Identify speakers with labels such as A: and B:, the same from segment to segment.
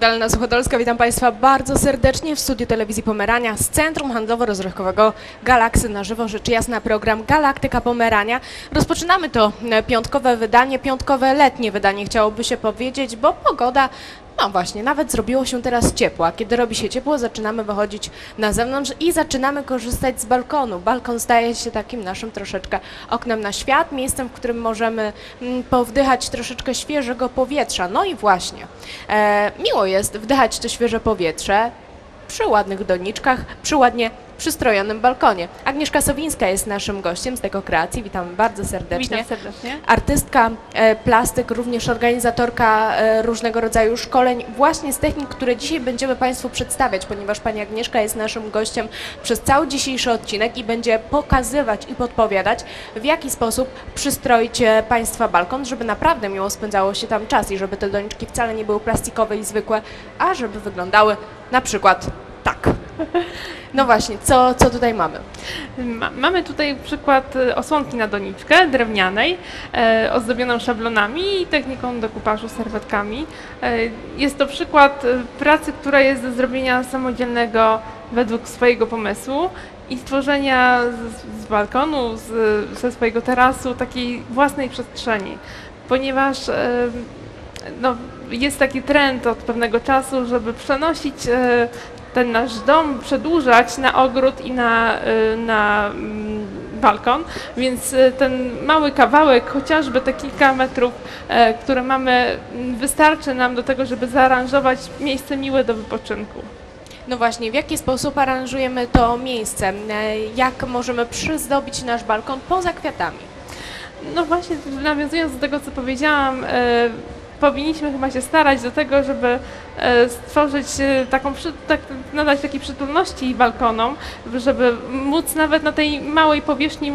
A: Magdalena Suchodolska, witam Państwa bardzo serdecznie w studiu telewizji Pomerania z Centrum Handlowo-Rozrywkowego Galaksy na żywo. Rzecz jasna, program Galaktyka Pomerania. Rozpoczynamy to e, piątkowe wydanie, piątkowe letnie wydanie chciałoby się powiedzieć, bo pogoda no właśnie, nawet zrobiło się teraz ciepło, a kiedy robi się ciepło, zaczynamy wychodzić na zewnątrz i zaczynamy korzystać z balkonu. Balkon staje się takim naszym troszeczkę oknem na świat, miejscem, w którym możemy mm, powdychać troszeczkę świeżego powietrza. No i właśnie, e, miło jest wdychać to świeże powietrze przy ładnych doniczkach, przy ładnie przystrojonym balkonie. Agnieszka Sowińska jest naszym gościem z Deko Kreacji. Witamy bardzo serdecznie
B: Witam serdecznie.
A: artystka, e, plastyk, również organizatorka e, różnego rodzaju szkoleń właśnie z technik, które dzisiaj będziemy Państwu przedstawiać, ponieważ Pani Agnieszka jest naszym gościem przez cały dzisiejszy odcinek i będzie pokazywać i podpowiadać, w jaki sposób przystroić e, Państwa balkon, żeby naprawdę miło spędzało się tam czas i żeby te doniczki wcale nie były plastikowe i zwykłe, a żeby wyglądały na przykład. No właśnie, co, co tutaj mamy?
B: Ma, mamy tutaj przykład e, osłonki na doniczkę drewnianej, e, ozdobioną szablonami i techniką dokupażu serwetkami. E, jest to przykład pracy, która jest do zrobienia samodzielnego według swojego pomysłu i stworzenia z, z balkonu, z, ze swojego terasu takiej własnej przestrzeni, ponieważ no, jest taki trend od pewnego czasu, żeby przenosić ten nasz dom, przedłużać na ogród i na, e, na mm, balkon, więc e, ten mały kawałek, chociażby te kilka metrów, e, które mamy, m, wystarczy nam do tego, żeby zaaranżować miejsce miłe do wypoczynku.
A: No właśnie, w jaki sposób aranżujemy to miejsce? E, Jak możemy przyzdobić nasz balkon poza kwiatami?
B: No właśnie, nawiązując do tego, co powiedziałam, e, powinniśmy chyba się starać do tego, żeby e, stworzyć e, taką, tak, nadać takiej przytulności balkonom, żeby móc nawet na tej małej powierzchni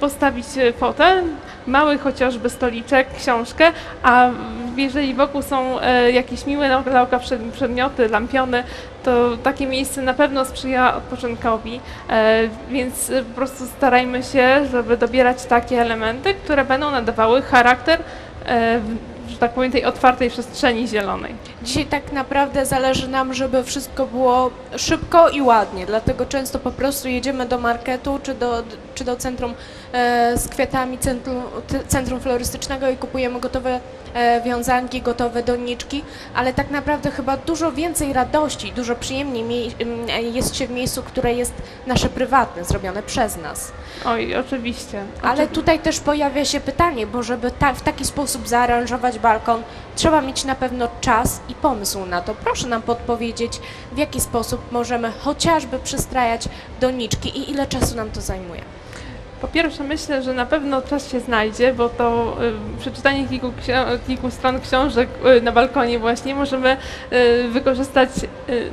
B: postawić e, fotel, mały chociażby stoliczek, książkę, a jeżeli wokół są jakieś miłe dla przedmioty, lampiony, to takie miejsce na pewno sprzyja odpoczynkowi, więc po prostu starajmy się, żeby dobierać takie elementy, które będą nadawały charakter, że tak powiem, tej otwartej przestrzeni zielonej.
A: Dzisiaj tak naprawdę zależy nam, żeby wszystko było szybko i ładnie, dlatego często po prostu jedziemy do marketu czy do, czy do centrum e, z kwiatami centrum, centrum florystycznego i kupujemy gotowe e, wiązanki, gotowe doniczki, ale tak naprawdę chyba dużo więcej radości, dużo przyjemniej jest się w miejscu, które jest nasze prywatne, zrobione przez nas.
B: Oj, oczywiście.
A: Ale
B: Oczywi-
A: tutaj też pojawia się pytanie, bo żeby ta, w taki sposób zaaranżować balkon, trzeba mieć na pewno czas i pomysł na to. Proszę nam podpowiedzieć, w jaki sposób możemy chociażby przystrajać doniczki i ile czasu nam to zajmuje.
B: Po pierwsze myślę, że na pewno czas się znajdzie, bo to y, przeczytanie kilku, kilku stron książek y, na balkonie właśnie możemy y, wykorzystać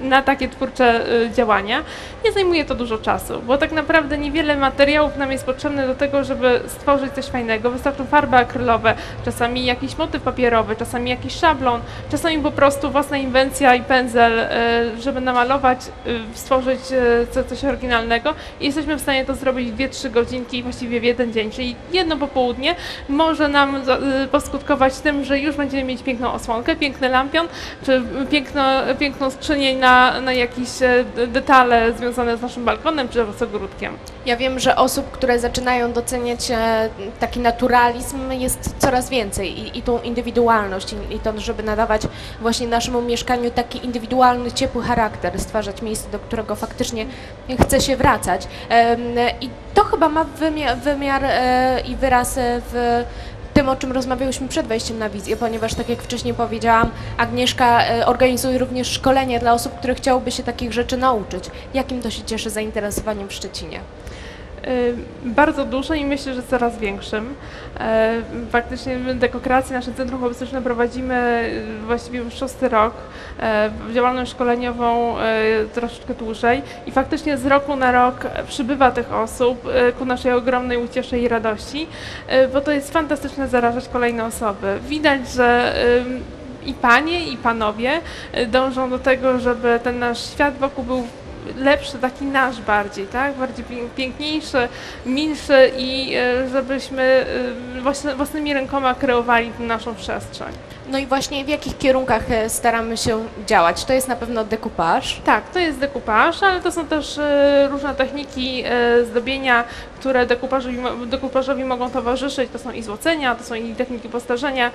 B: na takie twórcze działania. Nie zajmuje to dużo czasu, bo tak naprawdę niewiele materiałów nam jest potrzebne do tego, żeby stworzyć coś fajnego. Wystarczą farby akrylowe, czasami jakiś motyw papierowy, czasami jakiś szablon, czasami po prostu własna inwencja i pędzel, żeby namalować, stworzyć co- coś oryginalnego i jesteśmy w stanie to zrobić w 2-3 godzinki właściwie w jeden dzień, czyli jedno popołudnie może nam y, poskutkować tym, że już będziemy mieć piękną osłonkę, piękny lampion, czy piękno, piękną skrzynię na, na jakieś e, detale związane z naszym balkonem, czy ogródkiem.
A: Ja wiem, że osób, które zaczynają doceniać e, taki naturalizm jest coraz więcej i, i tą indywidualność i, i to, żeby nadawać właśnie naszemu mieszkaniu taki indywidualny, ciepły charakter, stwarzać miejsce, do którego faktycznie chce się wracać. I to chyba ma wymiar, wymiar e, i wyraz e, w tym, o czym rozmawiałyśmy przed wejściem na wizję, ponieważ tak jak wcześniej powiedziałam, Agnieszka e, organizuje również szkolenia dla osób, które chciałyby się takich rzeczy nauczyć. Jakim to się cieszy zainteresowaniem w Szczecinie?
B: Y, Bardzo duże i myślę, że coraz większym. E, Faktycznie dekokrację nasze Centrum Hobystyczne prowadzimy y, właściwie już szósty rok, działalność szkoleniową troszeczkę dłużej i faktycznie z roku na rok przybywa tych osób ku naszej ogromnej uciesze i radości, bo to jest fantastyczne zarażać kolejne osoby. Widać, że i panie, i panowie y, dążą do tego, żeby ten nasz świat wokół był lepszy, taki nasz bardziej, tak? Bardziej pię- piękniejszy, milszy i e, żebyśmy e, własny- własnymi rękoma kreowali tę naszą przestrzeń.
A: No i właśnie w jakich kierunkach e, staramy się działać? To jest na pewno dekupaż.
B: Tak, to jest dekupaż, ale to są też różne techniki zdobienia, które dekupażowi, dekupażowi mogą towarzyszyć. To są i złocenia, to są i techniki postarzenia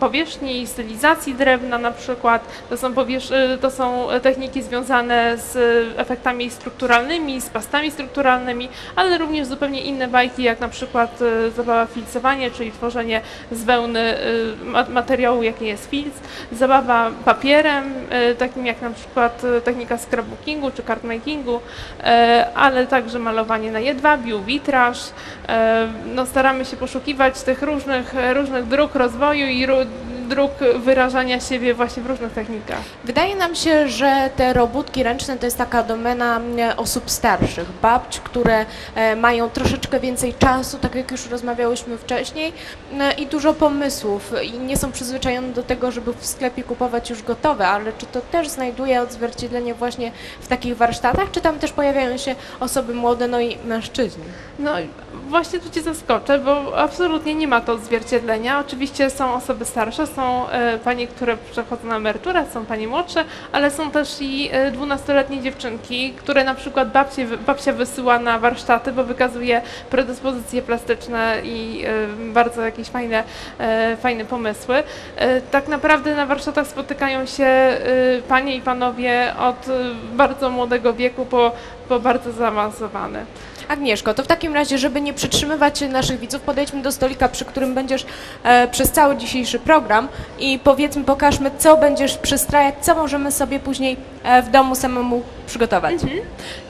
B: powierzchni, stylizacji drewna na przykład. To są, e, to są techniki związane z efektami strukturalnymi, z pastami strukturalnymi, ale również zupełnie inne bajki, jak na przykład e, zabawa filcowanie, czyli tworzenie z wełny ma- materiału, jakim jest filc, zabawa papierem, takim jak na przykład technika scrapbookingu czy cardmakingu, e, ale także malowanie na jedwabiu, witraż. E, No, staramy się poszukiwać tych różnych, różnych dróg rozwoju i dróg wyrażania siebie właśnie w różnych technikach.
A: Wydaje nam się, że te robótki ręczne to jest taka domena e, osób starszych, babć, które e, mają troszeczkę więcej czasu, tak jak już rozmawiałyśmy wcześniej, e, i dużo pomysłów i nie są przyzwyczajone do tego, żeby w sklepie kupować już gotowe, ale czy to też znajduje odzwierciedlenie właśnie w takich warsztatach, czy tam też pojawiają się osoby młode, no i mężczyźni?
B: No właśnie tu Cię zaskoczę, bo absolutnie nie ma to odzwierciedlenia. Oczywiście są osoby starsze, są e, panie, które przechodzą na emeryturę, są panie młodsze, ale są też i e, 12-letnie dziewczynki, które na przykład babcie, babcia wysyła na warsztaty, bo wykazuje predyspozycje plastyczne i e, bardzo jakieś fajne, fajne pomysły. Tak naprawdę na warsztatach spotykają się panie i panowie od bardzo młodego wieku po, po bardzo zaawansowane.
A: Agnieszko, to w takim razie, żeby nie przytrzymywać naszych widzów, podejdźmy do stolika, przy którym będziesz e, przez cały dzisiejszy program i powiedzmy, pokażmy, co będziesz przystrajać, co możemy sobie później e, w domu samemu przygotować.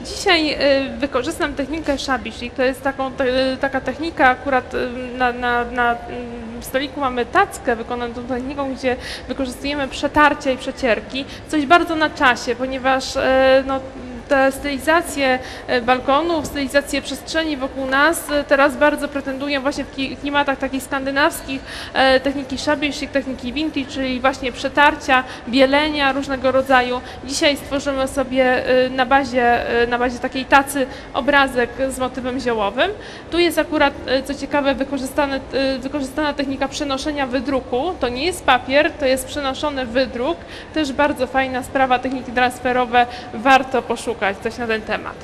B: Dzisiaj y, wykorzystam technikę szabiszik. To jest taką, te, taka technika, akurat y, na, na, na mm, stoliku mamy tackę wykonaną tą techniką, gdzie wykorzystujemy przetarcia i przecierki. Coś bardzo na czasie, ponieważ y, no, te stylizacje y, balkonów, stylizacje przestrzeni wokół nas y, teraz bardzo pretendują właśnie w klimatach takich skandynawskich, e, techniki szabiszik, techniki vintage, czyli właśnie przetarcia, bielenia różnego rodzaju. Dzisiaj stworzymy sobie na bazie, na bazie takiej tacy obrazek z motywem ziołowym. Tu jest akurat, co ciekawe, wykorzystane, wykorzystana technika przenoszenia wydruku. To nie jest papier, to jest przenoszony wydruk. Też bardzo fajna sprawa, techniki transferowe, warto poszukać coś na ten temat.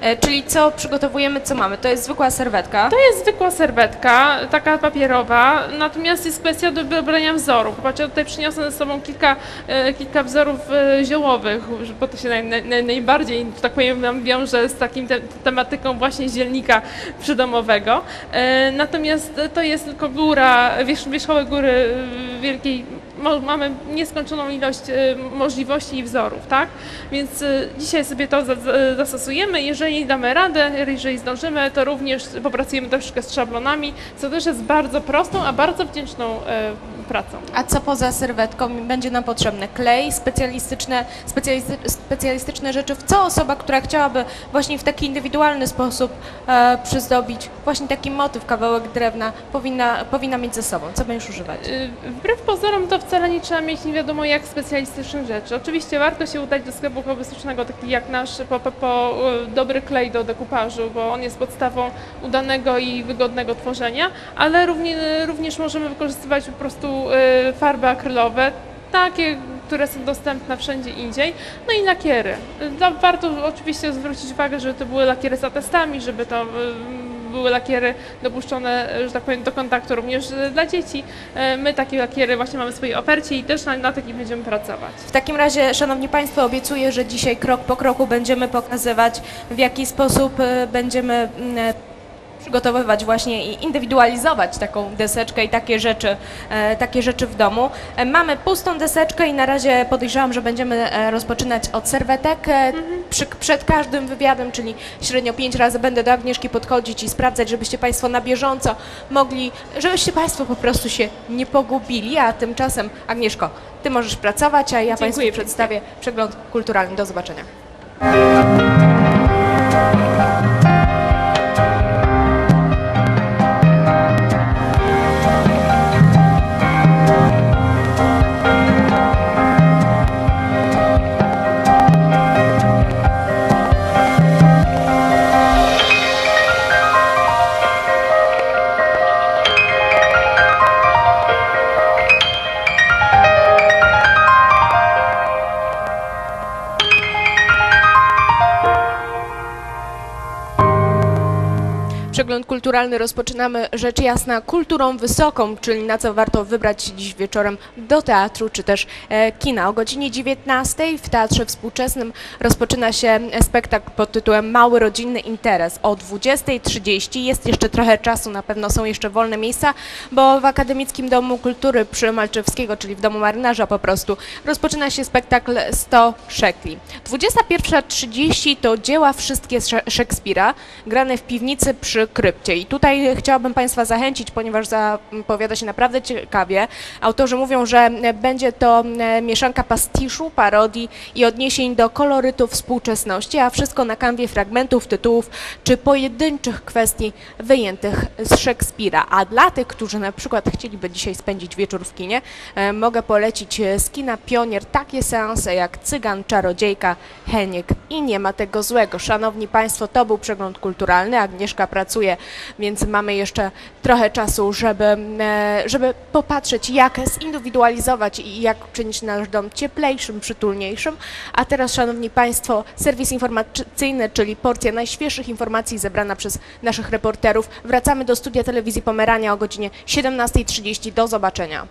A: E, czyli co przygotowujemy, co mamy? To jest zwykła serwetka.
B: To jest zwykła serwetka, taka papierowa, natomiast jest kwestia do wybrania wzoru. Popatrzcie, ja tutaj przyniosę ze sobą kilka, e, kilka wzorów e, ziołowych, bo to się naj, naj, najbardziej, że tak powiem, nam wiąże z takim te, tematyką właśnie zielnika przydomowego. E, Natomiast to jest tylko góra, wierzch, wierzchołek góry e, wielkiej, mamy nieskończoną ilość e, możliwości i wzorów, tak? Więc e, dzisiaj sobie to za- za- zastosujemy. Jeżeli damy radę, jeżeli zdążymy, to również popracujemy troszeczkę z szablonami, co też jest bardzo prostą, a bardzo wdzięczną e, pracą.
A: A co poza serwetką będzie nam potrzebne? Klej, specjalistyczne, specjalisty, specjalistyczne rzeczy, w co osoba, która chciałaby właśnie w taki indywidualny sposób e, przyzdobić właśnie taki motyw, kawałek drewna, powinna, powinna mieć ze sobą? Co będziesz używać?
B: Y, Wbrew pozorom to wcale nie trzeba mieć nie wiadomo jak specjalistycznych rzeczy. Oczywiście warto się udać do sklepu hobbystycznego, taki jak nasz, po, po, po y, dobry klej do dekupażu, bo on jest podstawą udanego i wygodnego tworzenia, ale równie, również możemy wykorzystywać po prostu y, farby akrylowe, takie, które są dostępne wszędzie indziej, no i lakiery. Y, Warto oczywiście zwrócić uwagę, żeby to były lakiery z atestami, żeby to y, były lakiery dopuszczone, że tak powiem, do kontaktu również dla dzieci. E, My takie lakiery właśnie mamy w swojej ofercie i też na, na takich będziemy pracować.
A: W takim razie, Szanowni Państwo, obiecuję, że dzisiaj krok po kroku będziemy pokazywać, w jaki sposób będziemy mm, przygotowywać właśnie i indywidualizować taką deseczkę i takie rzeczy, e, takie rzeczy w domu. E, mamy pustą deseczkę i na razie podejrzewam, że będziemy e, rozpoczynać od serwetek. E, przy, przed każdym wywiadem, czyli średnio pięć razy będę do Agnieszki podchodzić i sprawdzać, żebyście Państwo na bieżąco mogli, żebyście Państwo po prostu się nie pogubili, a tymczasem Agnieszko, Ty możesz pracować, a ja
B: Dziękuję
A: Państwu przedstawię przegląd kulturalny. Do zobaczenia. Kulturalny rozpoczynamy rzecz jasna kulturą wysoką, czyli na co warto wybrać się dziś wieczorem do teatru czy też e, kina. O godzinie 19 w Teatrze Współczesnym rozpoczyna się spektakl pod tytułem Mały rodzinny interes. O 20.30 jest jeszcze trochę czasu, na pewno są jeszcze wolne miejsca, bo w Akademickim Domu Kultury przy Malczewskiego, czyli w Domu Marynarza po prostu, rozpoczyna się spektakl 100 szekli. 21.30 to dzieła wszystkie Sze- Szekspira, grane w piwnicy przy krypcie. I tutaj chciałabym Państwa zachęcić, ponieważ zapowiada się naprawdę ciekawie. Autorzy mówią, że będzie to e, mieszanka pastiszu, parodii i odniesień do kolorytu współczesności, a wszystko na kanwie fragmentów, tytułów czy pojedynczych kwestii wyjętych z Szekspira. A dla tych, którzy na przykład chcieliby dzisiaj spędzić wieczór w kinie, e, mogę polecić z kina Pionier takie seanse jak Cygan, Czarodziejka, Heniek i nie ma tego złego. Szanowni Państwo, to był przegląd kulturalny. Agnieszka pracuje, więc mamy jeszcze trochę czasu, żeby, e, żeby popatrzeć, jak zindywidualizować i jak czynić nasz dom cieplejszym, przytulniejszym. A teraz, Szanowni Państwo, serwis informacyjny, czyli porcja najświeższych informacji zebrana przez naszych reporterów. Wracamy do studia telewizji Pomerania o godzinie 17.30. Do zobaczenia.